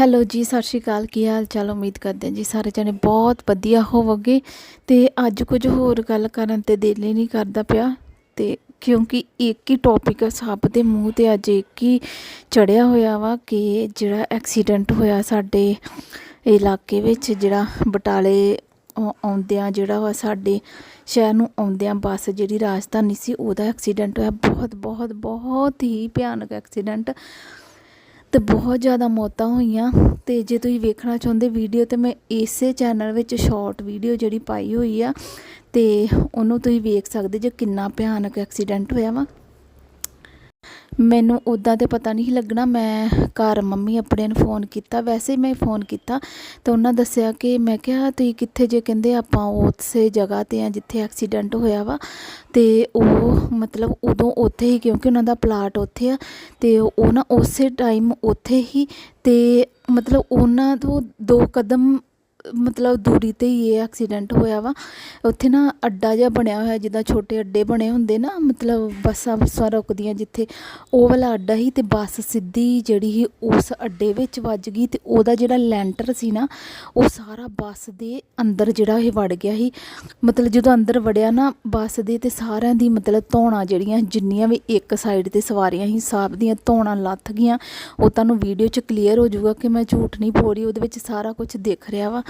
Hello ਜੀ, ਸਤਿ ਸ਼੍ਰੀ ਅਕਾਲ। ਕੀ ਹਾਲ ਚਾਲ ਉਮੀਦ ਕਰਦੇ ਹਾਂ ਜੀ ਸਾਰੇ ਜਣੇ ਬਹੁਤ ਵਧੀਆ ਹੋਵੋਗੇ। ਤੇ ਅੱਜ ਕੁਝ ਹੋਰ ਗੱਲ ਕਰਨ ਤੇ ਦਿਲ ਹੀ ਨਹੀਂ ਕਰਦਾ ਪਿਆ। ਤੇ ਕਿਉਂਕਿ ਇੱਕ ਹੀ ਟੌਪਿਕ ਸਭ ਦੇ ਮੂੰਹ ਤੇ ਅੱਜ ਇੱਕ ਹੀ ਚੜਿਆ ਹੋਇਆ ਵਾ ਕਿ ਜਿਹੜਾ ਐਕਸੀਡੈਂਟ ਹੋਇਆ ਸਾਡੇ ਇਲਾਕੇ ਵਿੱਚ, ਜਿਹੜਾ ਬਟਾਲੇ ਆਉ- ਆਉਂਦਿਆਂ ਜਿਹੜਾ ਵਾ ਸਾਡੇ ਸ਼ਹਿਰ ਨੂੰ ਆਉਂਦਿਆਂ ਬੱਸ ਜਿਹੜੀ ਰਾਜਧਾਨੀ ਸੀ, ਉਹਦਾ ਐਕਸੀਡੈਂਟ ਹੋਇਆ। ਬਹੁਤ ਬਹੁਤ ਬਹੁਤ ਹੀ ਭਿਆਨਕ ਐਕਸੀਡੈਂਟ ਤੇ ਬਹੁਤ ਜ਼ਿਆਦਾ ਮੌਤਾਂ ਹੋਈਆਂ। ਤੇ ਜੇ ਤੁਸੀਂ ਵੇਖਣਾ ਚਾਹੁੰਦੇ ਵੀਡੀਓ ਤੇ ਮੈਂ ਇਸੇ ਚੈਨਲ ਵਿੱਚ ਸ਼ਾਰਟ ਵੀਡੀਓ ਜਿਹੜੀ ਪਾਈ ਹੋਈ ਆ, ਤੇ ਉਹਨੂੰ ਤੁਸੀਂ ਵੇਖ ਸਕਦੇ ਜੇ ਕਿੰਨਾ ਭਿਆਨਕ ਐਕਸੀਡੈਂਟ ਹੋਇਆ ਵਾ। ਮੈਨੂੰ ਉੱਦਾਂ ਤੇ ਪਤਾ ਨਹੀਂ ਲੱਗਣਾ। ਮੈਂ ਘਰ ਮੰਮੀ ਆਪਣੇ ਨੂੰ ਫੋਨ ਕੀਤਾ। ਵੈਸੇ ਮੈਂ ਫੋਨ ਕੀਤਾ ਤੇ ਉਹਨਾਂ ਦੱਸਿਆ ਕਿ ਮੈਂ ਕਿਹਾ, ਤੁਸੀਂ ਕਿੱਥੇ ਜੇ? ਕਹਿੰਦੇ, ਆਪਾਂ ਉਸੇ ਜਗ੍ਹਾ ਤੇ ਆ ਜਿੱਥੇ ਐਕਸੀਡੈਂਟ ਹੋਇਆ ਵਾ। ਤੇ ਉਹ ਮਤਲਬ ਉਦੋਂ ਉੱਥੇ ਹੀ, ਕਿਉਂਕਿ ਉਹਨਾਂ ਦਾ ਪਲਾਟ ਉੱਥੇ ਆ ਤੇ ਉਹ ਨਾ ਉਸੇ ਟਾਈਮ ਉੱਥੇ ਹੀ ਤੇ ਮਤਲਬ ਉਹਨਾਂ ਤੋਂ ਦੋ ਕਦਮ ਮਤਲਬ ਦੂਰੀ ਤੇ ਹੀ ਇਹ ਐਕਸੀਡੈਂਟ ਹੋਇਆ ਵਾ। ਉੱਥੇ ਨਾ ਅੱਡਾ ਜਿਹਾ ਬਣਿਆ ਹੋਇਆ, ਜਿੱਦਾਂ ਛੋਟੇ ਅੱਡੇ ਬਣੇ ਹੁੰਦੇ ਨਾ, ਮਤਲਬ ਬੱਸਾਂ ਬੱਸਾਂ ਰੁਕਦੀਆਂ ਜਿੱਥੇ। ਉਹ ਵਾਲਾ ਅੱਡਾ ਹੀ ਤੇ ਬੱਸ ਸਿੱਧੀ ਜਿਹੜੀ ਸੀ ਉਸ ਅੱਡੇ ਵਿੱਚ ਵੱਜ ਗਈ ਤੇ ਉਹਦਾ ਜਿਹੜਾ ਲੈਂਟਰ ਸੀ ਨਾ, ਉਹ ਸਾਰਾ ਬੱਸ ਦੇ ਅੰਦਰ ਜਿਹੜਾ ਇਹ ਵੜ ਗਿਆ ਸੀ। ਮਤਲਬ ਜਦੋਂ ਅੰਦਰ ਵੜਿਆ ਨਾ ਬੱਸ ਦੇ ਤੇ ਸਾਰਿਆਂ ਦੀ ਮਤਲਬ ਧੌਣਾ ਜਿਹੜੀਆਂ, ਜਿੰਨੀਆਂ ਵੀ ਇੱਕ ਸਾਈਡ ਤੇ ਸਵਾਰੀਆਂ ਸੀ, ਸਭ ਦੀਆਂ ਧੌਣਾ ਲੱਥ ਗਈਆਂ। ਉਹ ਤੁਹਾਨੂੰ ਵੀਡੀਓ 'ਚ ਕਲੀਅਰ ਹੋ ਜਾਊਗਾ ਕਿ ਮੈਂ ਝੂਠ ਨਹੀਂ ਬੋਲ ਰਹੀ, ਉਹਦੇ ਵਿੱਚ ਸਾਰਾ ਕੁਝ ਦਿਖ ਰਿਹਾ ਵਾ।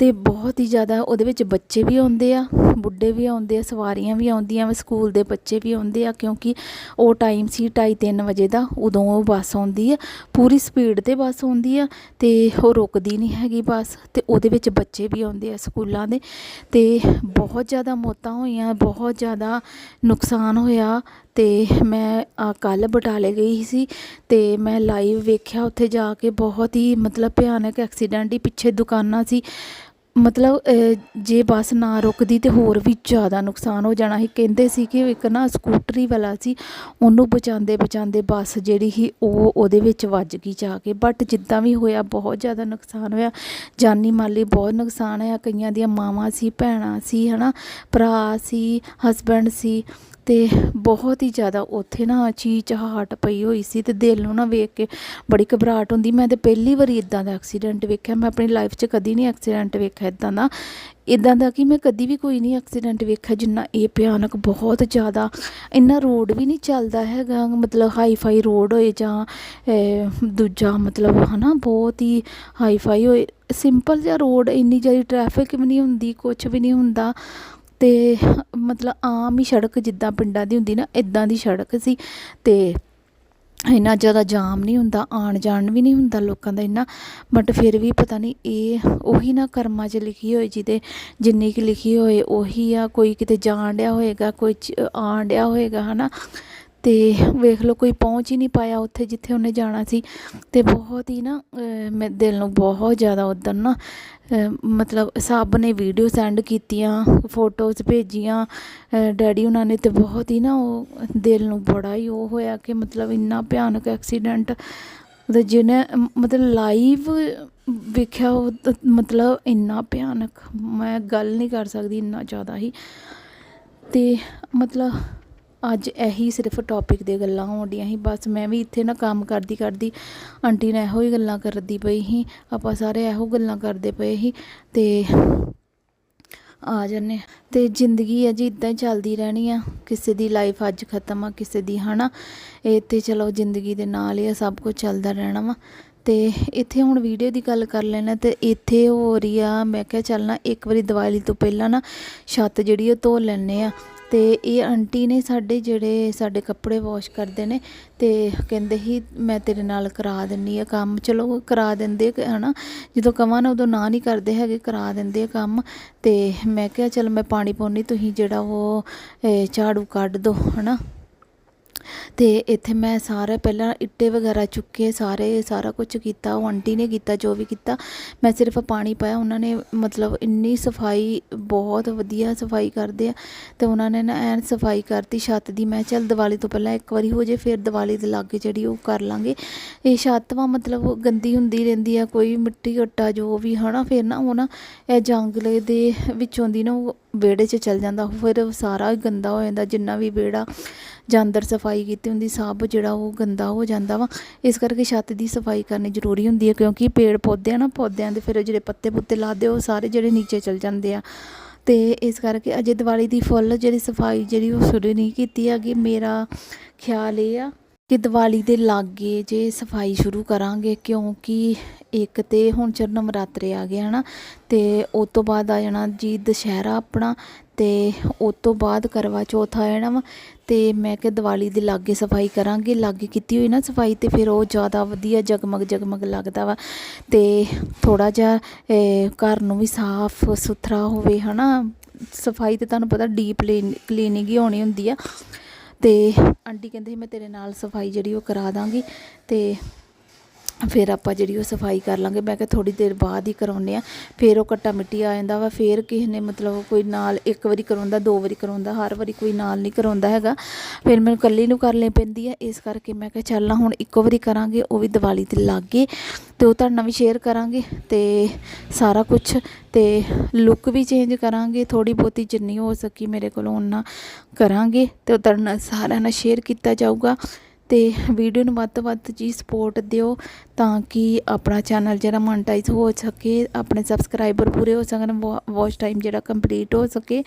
ਤੇ ਬਹੁਤ ਹੀ ਜ਼ਿਆਦਾ ਉਹਦੇ ਵਿੱਚ ਬੱਚੇ ਵੀ ਆਉਂਦੇ ਆ, ਬੁੱਢੇ ਵੀ ਆਉਂਦੇ ਆ, ਸਵਾਰੀਆਂ ਵੀ ਆਉਂਦੀਆਂ ਵਾ, ਸਕੂਲ ਦੇ ਬੱਚੇ ਵੀ ਆਉਂਦੇ ਆ, ਕਿਉਂਕਿ ਉਹ ਟਾਈਮ ਸੀ 2:30 ਵਜੇ ਦਾ, ਉਦੋਂ ਉਹ ਬੱਸ ਆਉਂਦੀ ਆ, ਪੂਰੀ ਸਪੀਡ ਤੇ ਬੱਸ ਆਉਂਦੀ ਆ ਤੇ ਉਹ ਰੁਕਦੀ ਨਹੀਂ ਹੈਗੀ ਬੱਸ ਤੇ ਉਹਦੇ ਵਿੱਚ ਬੱਚੇ ਵੀ ਆਉਂਦੇ ਆ ਸਕੂਲਾਂ ਦੇ ਤੇ ਬਹੁਤ ਜ਼ਿਆਦਾ ਮੌਤਾਂ ਹੋਈਆਂ, ਬਹੁਤ ਜ਼ਿਆਦਾ ਨੁਕਸਾਨ ਹੋਇਆ ਤੇ ਮੈਂ ਕੱਲ ਬਟਾਲੇ ਗਈ ਸੀ ਤੇ ਮੈਂ ਲਾਈਵ ਵੇਖਿਆ ਉੱਥੇ ਜਾ ਕੇ, ਬਹੁਤ ਹੀ ਮਤਲਬ ਭਿਆਨਕ ਐਕਸੀਡੈਂਟ ਹੀ ਪਿੱਛੇ ਦੁਕਾਨਾਂ ਸੀ ਮਤਲਬ ਜੇ ਬੱਸ ਨਾ ਰੁਕਦੀ ਤਾਂ ਹੋਰ ਵੀ ਜ਼ਿਆਦਾ ਨੁਕਸਾਨ ਹੋ ਜਾਣਾ ਸੀ। ਕਹਿੰਦੇ ਸੀ ਕਿ ਇੱਕ ਨਾ ਸਕੂਟਰੀ ਵਾਲਾ ਸੀ, ਉਹਨੂੰ ਬਚਾਉਂਦੇ ਬਚਾਉਂਦੇ ਬੱਸ ਜਿਹੜੀ ਸੀ, ਉਹ ਉਹਦੇ ਵਿੱਚ ਵੱਜ ਗਈ ਜਾ ਕੇ। ਬਟ ਜਿੱਦਾਂ ਵੀ ਹੋਇਆ, ਬਹੁਤ ਜ਼ਿਆਦਾ ਨੁਕਸਾਨ ਹੋਇਆ। ਜਾਨੀ ਮਾਲੀ ਬਹੁਤ ਨੁਕਸਾਨ ਹੋਇਆ। ਕਈਆਂ ਦੀਆਂ ਮਾਵਾਂ ਸੀ, ਭੈਣਾਂ ਸੀ ਹੈ ਨਾ ਭਰਾ ਸੀ ਹਸਬੈਂਡ ਸੀ। ਤੇ ਬਹੁਤ ਹੀ ਜ਼ਿਆਦਾ ਉੱਥੇ ਨਾ ਚੀਚਹਾਟ ਪਈ ਹੋਈ ਸੀ ਤੇ ਦਿਲ ਨੂੰ ਨਾ ਵੇਖ ਕੇ ਬੜੀ ਘਬਰਾਹਟ ਹੁੰਦੀ। ਮੈਂ ਤੇ ਪਹਿਲੀ ਵਾਰੀ ਇਦਾਂ ਦਾ ਐਕਸੀਡੈਂਟ ਵੇਖਿਆ। ਮੈਂ ਆਪਣੀ ਲਾਈਫ 'ਚ ਕਦੀ ਨਹੀਂ ਐਕਸੀਡੈਂਟ ਵੇਖਿਆ ਇਦਾਂ ਦਾ। ਇਦਾਂ ਦਾ ਕਿ ਮੈਂ ਕਦੀ ਵੀ ਕੋਈ ਨਹੀਂ ਐਕਸੀਡੈਂਟ ਵੇਖਿਆ ਜਿੰਨਾ ਇਹ ਭਿਆਨਕ ਬਹੁਤ ਜ਼ਿਆਦਾ ਇੰਨਾ ਰੋਡ ਵੀ ਨਹੀਂ ਚੱਲਦਾ ਹੈਗਾ। ਮਤਲਬ ਹਾਈ ਫਾਈ ਰੋਡ ਹੋਏ ਜਾਂ ਦੂਜਾ ਮਤਲਬ ਹਨਾ, ਬਹੁਤ ਹੀ ਹਾਈ ਫਾਈ ਹੋਏ। ਸਿੰਪਲ ਜਿਹਾ ਰੋਡ ਇੰਨੀ ਜ਼ਿਆਦਾ ਟ੍ਰੈਫਿਕ ਵੀ ਨਹੀਂ ਹੁੰਦੀ ਕੁਝ ਵੀ ਨਹੀਂ ਹੁੰਦਾ। ਤੇ ਮਤਲਬ ਆਮ ਹੀ ਸੜਕ ਜਿੱਦਾਂ ਪਿੰਡਾਂ ਦੀ ਹੁੰਦੀ ਨਾ ਇੱਦਾਂ ਦੀ ਸੜਕ ਸੀ ਅਤੇ ਇੰਨਾ ਜ਼ਿਆਦਾ ਜਾਮ ਨਹੀਂ ਹੁੰਦਾ ਆਣ ਜਾਣ ਵੀ ਨਹੀਂ ਹੁੰਦਾ ਲੋਕਾਂ ਦਾ ਇੰਨਾ ਬਟ ਫਿਰ ਵੀ ਪਤਾ ਨਹੀਂ ਇਹ ਉਹੀ ਨਾ ਕਰਮਾਂ 'ਚ ਲਿਖੀ ਹੋਈ ਜਿਹਦੇ, ਜਿੰਨੀ ਕਿ ਲਿਖੀ ਹੋਏ ਉਹੀ ਆ, ਕੋਈ ਕਿਤੇ ਜਾਣ ਡਿਆ ਹੋਏਗਾ, ਕੋਈ ਆਣ ਡਿਆ ਹੋਏਗਾ, ਹਨਾ? ਅਤੇ ਵੇਖ ਲਓ ਕੋਈ ਪਹੁੰਚ ਹੀ ਨਹੀਂ ਪਾਇਆ ਉੱਥੇ ਜਿੱਥੇ ਉਹਨੇ ਜਾਣਾ ਸੀ। ਅਤੇ ਬਹੁਤ ਹੀ ਨਾ ਮੈਂ ਦਿਲ ਨੂੰ ਬਹੁਤ ਜ਼ਿਆਦਾ ਉਦੋਂ ਨਾ ਮਤਲਬ ਸਭ ਨੇ ਵੀਡੀਓ ਸੈਂਡ ਕੀਤੀਆਂ ਫੋਟੋਜ਼ ਭੇਜੀਆਂ ਡੈਡੀ ਉਹਨਾਂ ਨੇ ਤਾਂ ਬਹੁਤ ਹੀ ਨਾ ਉਹ ਦਿਲ ਨੂੰ ਬੜਾ ਹੀ ਉਹ ਹੋਇਆ ਕਿ ਮਤਲਬ ਇੰਨਾ ਭਿਆਨਕ ਐਕਸੀਡੈਂਟ ਮਤਲਬ ਜਿਹਨੇ ਮਤਲਬ ਲਾਈਵ ਵੇਖਿਆ ਉਹ ਮਤਲਬ ਇੰਨਾ ਭਿਆਨਕ, ਮੈਂ ਗੱਲ ਨਹੀਂ ਕਰ ਸਕਦੀ ਇੰਨਾ ਜ਼ਿਆਦਾ ਹੀ। ਅਤੇ ਮਤਲਬ ਅੱਜ ਇਹੀ ਸਿਰਫ ਟੌਪਿਕ ਦੇ ਗੱਲਾਂ ਹੋਣਡੀਆਂ ਸੀ, ਬਸ ਮੈਂ ਵੀ ਇੱਥੇ ਨਾ ਕੰਮ ਕਰਦੀ ਕਰਦੀ ਆਂਟੀ ਨੇ ਇਹੋ ਹੀ ਗੱਲਾਂ ਕਰਦੀ ਪਈ ਸੀ, ਆਪਾਂ ਸਾਰੇ ਇਹੋ ਗੱਲਾਂ ਕਰਦੇ ਪਏ ਸੀ ਤੇ ਆ ਜੰਨੇ ਤੇ ਜ਼ਿੰਦਗੀ ਹੈ ਜੀ, ਇਦਾਂ ਹੀ ਚੱਲਦੀ ਰਹਿਣੀ ਆ, ਕਿਸੇ ਦੀ ਲਾਈਫ ਅੱਜ ਖਤਮ ਆ, ਕਿਸੇ ਦੀ ਹਨਾ, ਇਹ ਤੇ ਚਲੋ ਜ਼ਿੰਦਗੀ ਦੇ ਨਾਲ ਹੀ ਆ, ਸਭ ਕੁਝ ਚੱਲਦਾ ਰਹਿਣਾ ਵਾ। ਤੇ ਇੱਥੇ ਹੁਣ ਵੀਡੀਓ ਦੀ ਗੱਲ ਕਰ ਲੈਣਾ ਤੇ ਇੱਥੇ ਹੋ ਰਹੀ ਆ, ਮੈਂ ਕਿਹਾ ਚੱਲਣਾ ਇੱਕ ਵਾਰੀ ਦੀਵਾਲੀ ਤੋਂ ਪਹਿਲਾਂ ਨਾ ਛੱਤ ਜਿਹੜੀ ਉਹ ਧੋ ਲੈਣੇ ਆ ਤੇ ਇਹ ਆਂਟੀ ਨੇ ਸਾਡੇ ਜਿਹੜੇ ਸਾਡੇ ਕੱਪੜੇ ਵਾਸ਼ ਕਰਦੇ ਨੇ ਤੇ ਕਹਿੰਦੇ ਹੀ ਮੈਂ ਤੇਰੇ ਨਾਲ ਕਰਾ ਦਿੰਨੀ ਆ ਕੰਮ। ਚਲੋ ਕਰਾ ਦਿੰਦੇ ਕ- ਹਨਾ? ਜਦੋਂ ਕਵਾਂ ਨਾ ਉਦੋਂ ਨਾ ਨਹੀਂ ਕਰਦੇ ਹੈਗੇ, ਕਰਾ ਦਿੰਦੇ ਆ ਕੰਮ। ਤੇ ਮੈਂ ਕਿਹਾ, ਚਲ ਮੈਂ ਪਾਣੀ ਪਾਉਣੀ ਤੁਸੀਂ ਜਿਹੜਾ ਉਹ ਝਾੜੂ ਕੱਢ ਦੋ। ਹਨਾ? ਅਤੇ ਇੱਥੇ ਮੈਂ ਸਾਰਾ ਪਹਿਲਾਂ ਇੱਟੇ ਵਗੈਰਾ ਚੁੱਕੇ, ਸਾਰੇ, ਸਾਰਾ ਕੁਝ ਕੀਤਾ, ਉਹ ਆਂਟੀ ਨੇ ਕੀਤਾ, ਜੋ ਵੀ ਕੀਤਾ। ਮੈਂ ਸਿਰਫ ਪਾਣੀ ਪਾਇਆ, ਉਹਨਾਂ ਨੇ ਮਤਲਬ ਇੰਨੀ ਸਫ਼ਾਈ, ਬਹੁਤ ਵਧੀਆ ਸਫ਼ਾਈ ਕਰਦੇ ਆ। ਅਤੇ ਉਹਨਾਂ ਨੇ ਨਾ ਐਨ ਸਫ਼ਾਈ ਕਰਤੀ ਛੱਤ ਦੀ, ਮੈਂ ਚੱਲ ਦੀਵਾਲੀ ਤੋਂ ਪਹਿਲਾਂ ਇੱਕ ਵਾਰੀ ਹੋ ਜੇ, ਫਿਰ ਦੀਵਾਲੀ ਦੇ ਲਾਗੇ ਜਿਹੜੀ ਉਹ ਕਰ ਲਾਂਗੇ। ਇਹ ਛੱਤ ਵਾ ਮਤਲਬ ਗੰਦੀ ਹੁੰਦੀ ਰਹਿੰਦੀ ਆ, ਕੋਈ ਮਿੱਟੀ ਘੱਟਾ ਜੋ ਵੀ, ਹਨਾ, ਫਿਰ ਨਾ ਉਹ ਨਾ ਇਹ ਜੰਗਲੇ ਦੇ ਵਿੱਚੋਂ ਦੀ ਨਾ ਉਹ ਵਿਹੜੇ 'ਚ ਚਲ ਜਾਂਦਾ, ਫਿਰ ਸਾਰਾ ਗੰਦਾ ਹੋ ਜਾਂਦਾ, ਜਿੰਨਾ ਵੀ ਵਿਹੜਾ ਜਾਂ ਅੰਦਰ ਸਫ਼ਾਈ ਕੀਤੀ ਹੁੰਦੀ, ਸਭ ਜਿਹੜਾ ਉਹ ਗੰਦਾ ਹੋ ਜਾਂਦਾ ਵਾ। ਇਸ ਕਰਕੇ ਛੱਤ ਦੀ ਸਫ਼ਾਈ ਕਰਨੀ ਜ਼ਰੂਰੀ ਹੁੰਦੀ ਹੈ, ਕਿਉਂਕਿ ਪੇੜ ਪੌਦੇ ਆ ਨਾ, ਪੌਦਿਆਂ ਦੇ ਫਿਰ ਜਿਹੜੇ ਪੱਤੇ ਪੁੱਤੇ ਲਾਦੇ, ਉਹ ਸਾਰੇ ਜਿਹੜੇ ਨੀਚੇ ਚਲ ਜਾਂਦੇ ਆ। ਤੇ ਇਸ ਕਰਕੇ ਅਜੇ ਦੀਵਾਲੀ ਦੀ ਫੁੱਲ ਜਿਹੜੀ ਸਫ਼ਾਈ ਜਿਹੜੀ ਉਹ ਸ਼ੁਰੂ ਨਹੀਂ ਕੀਤੀ ਹੈਗੀ, ਮੇਰਾ ਖਿਆਲ ਇਹ ਆ ਕਿ ਦੀਵਾਲੀ ਦੇ ਲਾਗੇ ਜੇ ਸਫ਼ਾਈ ਸ਼ੁਰੂ ਕਰਾਂਗੇ, ਕਿਉਂਕਿ ਇੱਕ ਤੇ ਹੁਣ ਚਰ ਨਵਰਾਤਰੇ ਆ ਗਏ ਹਨਾ, ਤੇ ਉਸ ਤੋਂ ਬਾਅਦ ਆ ਜਾਣਾ ਜੀ ਦੁਸ਼ਹਿਰਾ ਆਪਣਾ, ਤੇ ਉਸ ਤੋਂ ਬਾਅਦ ਕਰਵਾ ਚੌਥ ਆ ਜਾਣਾ ਵਾ, ਤੇ ਮੈਂ ਕਿ ਦੀਵਾਲੀ ਦੇ ਲਾਗੇ ਸਫ਼ਾਈ ਕਰਾਂਗੇ, ਲਾਗੇ ਕੀਤੀ ਹੋਈ ਨਾ ਸਫ਼ਾਈ ਤੇ ਫਿਰ ਉਹ ਜ਼ਿਆਦਾ ਵਧੀਆ ਜਗਮਗ ਜਗਮਗ ਲੱਗਦਾ ਵਾ, ਤੇ ਥੋੜਾ ਜਿਹਾ ਘਰ ਨੂੰ ਵੀ ਸਾਫ਼ ਸੁਥਰਾ ਹੋਵੇ ਹਨਾ, ਸਫ਼ਾਈ ਤੇ ਤੁਹਾਨੂੰ ਪਤਾ ਡੀਪ ਕਲੀਨਿੰਗ ਹੀ ਹੋਣੀ ਹੁੰਦੀ ਆ ਅਤੇ ਆਂਟੀ ਕਹਿੰਦੇ ਸੀ ਮੈਂ ਤੇਰੇ ਨਾਲ ਸਫ਼ਾਈ ਜਿਹੜੀ ਉਹ ਕਰਾ ਦਾਂਗੀ ਅਤੇ ਫਿਰ ਆਪਾਂ ਜਿਹੜੀ ਉਹ ਸਫ਼ਾਈ ਕਰ ਲਾਂਗੇ। ਮੈਂ ਕਿਹਾ ਥੋੜੀ ਦੇਰ ਬਾਅਦ ਹੀ ਕਰਾਉਂਦੇ ਆ ਫਿਰ ਉਹ ਕੱਟਾ ਮਿੱਟੀ ਆ ਜਾਂਦਾ ਵਾ। ਫਿਰ ਕਿਸੇ ਨੇ ਮਤਲਬ ਕੋਈ ਨਾਲ ਇੱਕ ਵਾਰੀ ਕਰਾਉਂਦਾ, ਦੋ ਵਾਰੀ ਕਰਾਉਂਦਾ, ਹਰ ਵਾਰੀ ਕੋਈ ਨਾਲ ਨਹੀਂ ਕਰਾਉਂਦਾ ਹੈਗਾ। ਫਿਰ ਮੈਨੂੰ ਇਕੱਲੀ ਨੂੰ ਕਰ ਲੈ ਪੈਂਦੀ ਹੈ। ਇਸ ਕਰਕੇ ਮੈਂ ਕਿਹਾ ਚੱਲ ਨਾ ਹੁਣ ਇੱਕੋ ਵਾਰੀ ਕਰਾਂਗੇ, ਉਹ ਵੀ ਦੀਵਾਲੀ ਤੇ ਲਾਗੇ ਤੇ ਉਹ ਤੁਹਾਡੇ ਨਾਲ ਵੀ ਸ਼ੇਅਰ ਕਰਾਂਗੇ ਤੇ ਸਾਰਾ ਕੁਝ ਤੇ ਲੁੱਕ ਵੀ ਚੇਂਜ ਕਰਾਂਗੇ। ਥੋੜੀ ਬਹੁਤੀ ਜਿੰਨੀ ਹੋ ਸਕੀ ਮੇਰੇ ਕੋਲੋਂ ਉਹਨਾਂ ਕਰਾਂਗੇ ਤੇ ਉਹ ਤੁਹਾਡੇ ਨਾਲ ਸਾਰਿਆਂ ਨਾਲ ਸ਼ੇਅਰ ਕੀਤਾ ਜਾਊਗਾ। ਅਤੇ ਵੀਡੀਓ ਨੂੰ ਵੱਧ ਤੋਂ ਵੱਧ ਜੀ ਸਪੋਰਟ ਦਿਓ ਤਾਂ ਕਿ ਆਪਣਾ ਚੈਨਲ ਜਿਹੜਾ ਮੋਨਟਾਈਜ਼ ਹੋ ਸਕੇ, ਆਪਣੇ ਸਬਸਕ੍ਰਾਈਬਰ ਪੂਰੇ ਹੋ ਸਕਣ ਵਾਚ ਟਾਈਮ ਜਿਹੜਾ ਕੰਪਲੀਟ ਹੋ ਸਕੇ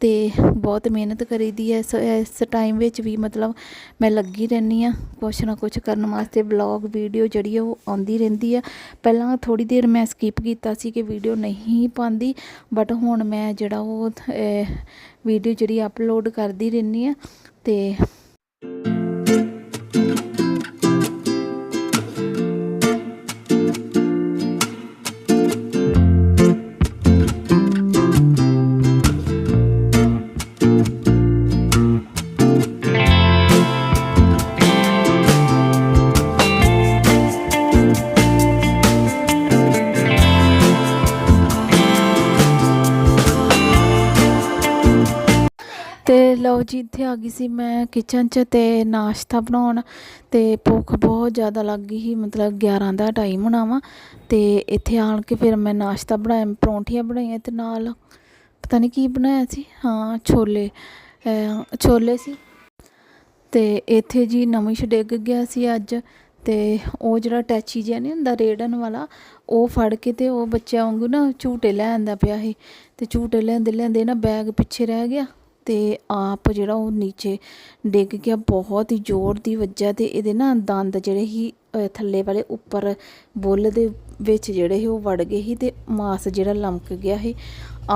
ਤੇ ਬਹੁਤ ਮਿਹਨਤ ਕਰੀਦੀ ਹੈ ਇਸ ਇਸ ਟਾਈਮ ਵਿੱਚ ਵੀ ਮਤਲਬ ਮੈਂ ਲੱਗੀ ਰਹਿੰਦੀ ਆ ਕੁਛ ਨਾ ਕੁਛ ਕਰਨ ਵਾਸਤੇ ਵਲੌਗ ਵੀਡੀਓ ਜਿਹੜੀ ਆ ਉਹ ਆਉਂਦੀ ਰਹਿੰਦੀ ਆ। ਪਹਿਲਾਂ ਥੋੜੀ ਦੇਰ ਮੈਂ ਸਕਿਪ ਕੀਤਾ ਸੀ ਕਿ ਵੀਡੀਓ ਨਹੀਂ ਪਾਉਂਦੀ ਬਟ ਹੁਣ ਮੈਂ ਜਿਹੜਾ ਉਹ ਵੀਡੀਓ ਜਿਹੜੀ ਅਪਲੋਡ ਕਰਦੀ ਰਹਿੰਦੀ ਆ ਤੇ ਜੀ ਇੱਥੇ ਆ ਗਈ ਸੀ ਮੈਂ ਕਿਚਨ 'ਚ ਤੇ ਨਾਸ਼ਤਾ ਬਣਾਉਣ ਤੇ ਭੁੱਖ ਬਹੁਤ ਜ਼ਿਆਦਾ ਲੱਗ ਗਈ ਸੀ, ਮਤਲਬ 11 ਦਾ ਟਾਈਮ ਹੋਣਾ ਵਾ ਤੇ ਇੱਥੇ ਆਣ ਕੇ ਫਿਰ ਮੈਂ ਨਾਸ਼ਤਾ ਬਣਾਇਆ ਪਰੌਂਠੀਆਂ ਬਣਾਈਆਂ ਤੇ ਨਾਲ ਪਤਾ ਨਹੀਂ ਕੀ ਬਣਾਇਆ ਸੀ, ਹਾਂ ਛੋਲੇ ਛੋਲੇ ਸੀ ਤੇ ਇੱਥੇ ਜੀ ਨਮਿਸ਼ ਡਿੱਗ ਗਿਆ ਸੀ ਅੱਜ ਤੇ ਉਹ ਜਿਹੜਾ ਟੈਚੀ ਜਿਹਾ ਨਹੀਂ ਹੁੰਦਾ ਰੇੜਨ ਵਾਲਾ, ਉਹ ਫੜ ਕੇ ਤੇ ਉਹ ਬੱਚਿਆਂ ਵਾਂਗੂ ਨਾ ਝੂਟੇ ਲੈ ਆਂਦਾ ਪਿਆ ਸੀ ਤੇ ਝੂਟੇ ਲੈਂਦੇ ਲੈਂਦੇ ਨਾ ਬੈਗ ਪਿੱਛੇ ਰਹਿ ਗਿਆ ਤੇ ਆਪ ਜਿਹੜਾ ਉਹ ਨੀਚੇ ਡਿੱਗ ਗਿਆ, ਬਹੁਤ ਹੀ ਜ਼ੋਰ ਦੀ ਵੱਜਾ ਤੇ ਇਹਦੇ ਨਾ ਦੰਦ ਜਿਹੜੇ ਸੀ ਥੱਲੇ ਵਾਲੇ ਉੱਪਰ ਬੁੱਲ ਦੇ ਵਿੱਚ ਜਿਹੜੇ ਸੀ ਉਹ ਵੜ ਗਏ ਸੀ ਤੇ ਮਾਸ ਜਿਹੜਾ ਲਮਕ ਗਿਆ ਸੀ।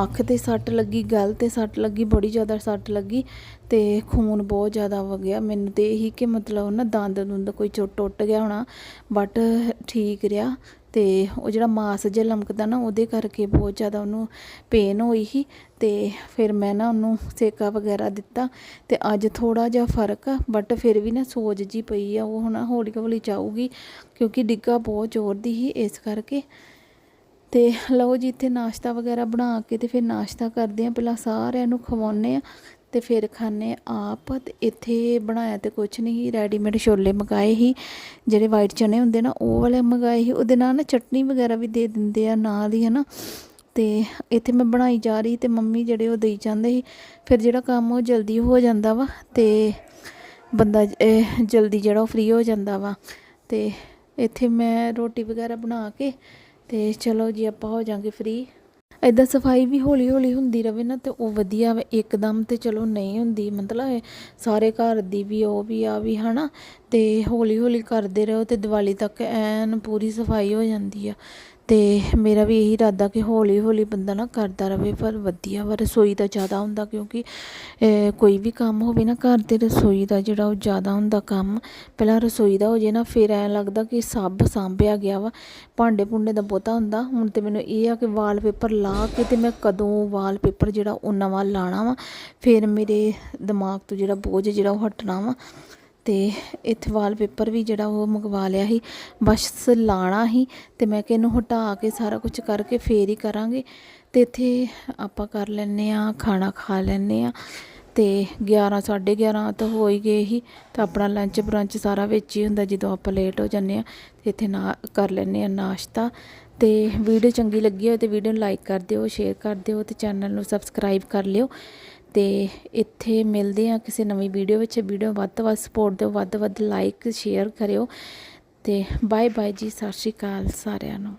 ਅੱਖ ਤੇ ਸੱਟ ਲੱਗੀ, ਗਲ ਤੇ ਸੱਟ ਲੱਗੀ, ਬੜੀ ਜ਼ਿਆਦਾ ਸੱਟ ਲੱਗੀ ਤੇ ਖੂਨ ਬਹੁਤ ਜ਼ਿਆਦਾ ਵਗਿਆ। ਮੈਨੂੰ ਤੇ ਇਹੀ ਕਿ ਮਤਲਬ ਨਾ ਦੰਦ ਦੁੰਦ ਕੋਈ ਚੋ ਟੁੱਟ ਗਿਆ ਹੋਣਾ ਬਟ ਠੀਕ ਰਿਹਾ। ਤੇ ਉਹ ਜਿਹੜਾ ਮਾਸ ਜਿਹਾ ਲਮਕਦਾ ਨਾ, ਉਹਦੇ ਕਰਕੇ ਬਹੁਤ ਜ਼ਿਆਦਾ ਉਹਨੂੰ ਪੇਨ ਹੋਈ ਸੀ ਤੇ ਫਿਰ ਮੈਂ ਨਾ ਉਹਨੂੰ ਸੇਕਾ ਵਗੈਰਾ ਦਿੱਤਾ ਤੇ ਅੱਜ ਥੋੜਾ ਜਿਹਾ ਫ਼ਰਕ ਆ ਬਟ ਫਿਰ ਵੀ ਨਾ ਸੋਜ ਜੀ ਪਈ ਆ, ਉਹ ਹੁਣ ਹੌਲੀ ਹੌਲੀ ਚਾਹੂਗੀ ਕਿਉਂਕਿ ਡਿੱਗਾ ਬਹੁਤ ਜ਼ੋਰ ਦੀ ਸੀ ਇਸ ਕਰਕੇ। ਤੇ ਲਓ ਜੀ, ਇੱਥੇ ਨਾਸ਼ਤਾ ਵਗੈਰਾ ਬਣਾ ਕੇ ਤੇ ਫਿਰ ਨਾਸ਼ਤਾ ਕਰਦੇ ਆ, ਪਹਿਲਾਂ ਸਾਰਿਆਂ ਨੂੰ ਖਵਾਉਂਦੇ ਆ ਤੇ ਫਿਰ ਖਾਣੇ ਆਪ ਤੇ ਇੱਥੇ ਬਣਾਇਆ ਤੇ ਕੁਛ ਨਹੀਂ ਰੈਡੀਮੇਡ ਛੋਲੇ ਮੰਗਾਏ ਸੀ। ਜਿਹੜੇ ਵਾਈਟ ਚਨੇ ਹੁੰਦੇ ਨਾ, ਉਹ ਵਾਲੇ ਮੰਗਾਏ ਸੀ। ਉਹਦੇ ਨਾਲ ਨਾ ਚਟਨੀ ਵਗੈਰਾ ਵੀ ਦੇ ਦਿੰਦੇ ਆ ਨਾਲ ਹੀ, ਹਨਾ। ਤੇ ਇੱਥੇ ਮੈਂ ਬਣਾਈ ਜਾ ਰਹੀ ਤੇ ਮੰਮੀ ਜਿਹੜੇ ਉਹ ਦੇਈ ਜਾਂਦੇ ਸੀ। ਫਿਰ ਜਿਹੜਾ ਕੰਮ ਉਹ ਜਲਦੀ ਹੋ ਜਾਂਦਾ ਵਾ ਤੇ ਬੰਦਾ ਜਲਦੀ ਜਿਹੜਾ ਉਹ ਫ੍ਰੀ ਹੋ ਜਾਂਦਾ ਵਾ। ਤੇ ਇੱਥੇ ਮੈਂ ਰੋਟੀ ਵਗੈਰਾ ਬਣਾ ਕੇ ਤੇ ਚਲੋ ਜੀ ਆਪਾਂ ਹੋ ਜਾਾਂਗੇ ਫ੍ਰੀ ਇਦਾਂ ਸਫ਼ਾਈ ਵੀ ਹੌਲੀ ਹੌਲੀ ਹੁੰਦੀ ਰਵੇ ਨਾ ਤੇ ਉਹ ਵਧੀਆ ਵਾ, ਇੱਕਦਮ ਤੇ ਚਲੋ ਨਹੀਂ ਹੁੰਦੀ, ਮਤਲਬ ਸਾਰੇ ਘਰ ਦੀ ਵੀ ਉਹ ਵੀ ਆ ਵੀ, ਹਨਾ? ਤੇ ਹੌਲੀ ਹੌਲੀ ਕਰਦੇ ਰਹੋ ਤੇ ਦੀਵਾਲੀ ਤੱਕ ਐਨ ਪੂਰੀ ਸਫ਼ਾਈ ਹੋ ਜਾਂਦੀ ਆ। ਅਤੇ ਮੇਰਾ ਵੀ ਇਹੀ ਇਰਾਦਾ ਕਿ ਹੌਲੀ ਹੌਲੀ ਬੰਦਾ ਨਾ ਕਰਦਾ ਰਹੇ ਪਰ ਵਧੀਆ ਵਾ, ਰਸੋਈ ਦਾ ਜ਼ਿਆਦਾ ਹੁੰਦਾ ਕਿਉਂਕਿ ਕੋਈ ਵੀ ਕੰਮ ਹੋਵੇ ਨਾ ਘਰ ਦੇ ਰਸੋਈ ਦਾ ਜਿਹੜਾ ਉਹ ਜ਼ਿਆਦਾ ਹੁੰਦਾ ਕੰਮ, ਪਹਿਲਾਂ ਰਸੋਈ ਦਾ ਹੋ ਜੇ ਨਾ, ਫਿਰ ਐਂ ਲੱਗਦਾ ਕਿ ਸਭ ਸਾਂਭਿਆ ਗਿਆ ਵਾ। ਭਾਂਡੇ ਭੁੰਡੇ ਦਾ ਬਹੁਤਾ ਹੁੰਦਾ, ਹੁਣ ਤੇ ਮੈਨੂੰ ਇਹ ਆ ਕਿ ਵਾਲਪੇਪਰ ਲਾ ਕੇ ਤੇ ਮੈਂ ਕਦੋਂ ਵਾਲਪੇਪਰ ਜਿਹੜਾ ਉਹ ਨਵਾਂ ਲਾਣਾ ਵਾ, ਫਿਰ ਮੇਰੇ ਦਿਮਾਗ ਤੋਂ ਜਿਹੜਾ ਬੋਝ ਜਿਹੜਾ ਉਹ ਹਟਣਾ ਵਾ। ਅਤੇ ਇੱਥੇ ਵਾਲਪੇਪਰ ਵੀ ਜਿਹੜਾ ਉਹ ਮੰਗਵਾ ਲਿਆ ਸੀ, ਬਸ ਲਾਣਾ ਹੀ ਅਤੇ ਮੈਂ ਕਿ ਇਹਨੂੰ ਹਟਾ ਕੇ ਸਾਰਾ ਕੁਝ ਕਰਕੇ ਫੇਰ ਹੀ ਕਰਾਂਗੇ। ਅਤੇ ਇੱਥੇ ਆਪਾਂ ਕਰ ਲੈਂਦੇ ਆ ਖਾਣਾ ਖਾ ਲੈਨੇ ਆ ਤੇ 11 11:30 ਤਾਂ ਹੋ ਹੀ ਗਏ ਹੀ ਤਾਂ ਆਪਣਾ ਲੰਚ ਬਰੰਚ ਸਾਰਾ ਵਿੱਚ ਹੀ ਹੁੰਦਾ ਜਦੋਂ ਆਪਾਂ ਲੇਟ ਹੋ ਜਾਂਦੇ ਆ ਤੇ ਇੱਥੇ ਨਾ ਕਰ ਲੈਂਦੇ ਆ ਨਾਸ਼ਤਾ। ਤੇ ਵੀਡੀਓ ਚੰਗੀ ਲੱਗੀ ਹੋਵੇ ਤੇ ਵੀਡੀਓ ਨੂੰ ਲਾਈਕ ਕਰ ਦਿਓ ਸ਼ੇਅਰ ਕਰ ਦਿਓ ਤੇ ਚੈਨਲ ਨੂੰ ਸਬਸਕ੍ਰਾਈਬ ਕਰ ਲਿਓ। ਤੇ ਇੱਥੇ ਮਿਲਦੇ ਆ ਕਿਸੇ ਨਵੀਂ ਵੀਡੀਓ ਵਿੱਚ। ਵੀਡੀਓ ਵੱਧ ਤੋਂ ਵੱਧ ਸਪੋਰਟ ਦਿਓ, ਵੱਧ ਤੋਂ ਵੱਧ ਲਾਈਕ ਸ਼ੇਅਰ ਕਰਿਓ ਤੇ ਬਾਏ ਬਾਏ ਜੀ, ਸਤਿ ਸ਼੍ਰੀ ਅਕਾਲ ਸਾਰਿਆਂ ਨੂੰ।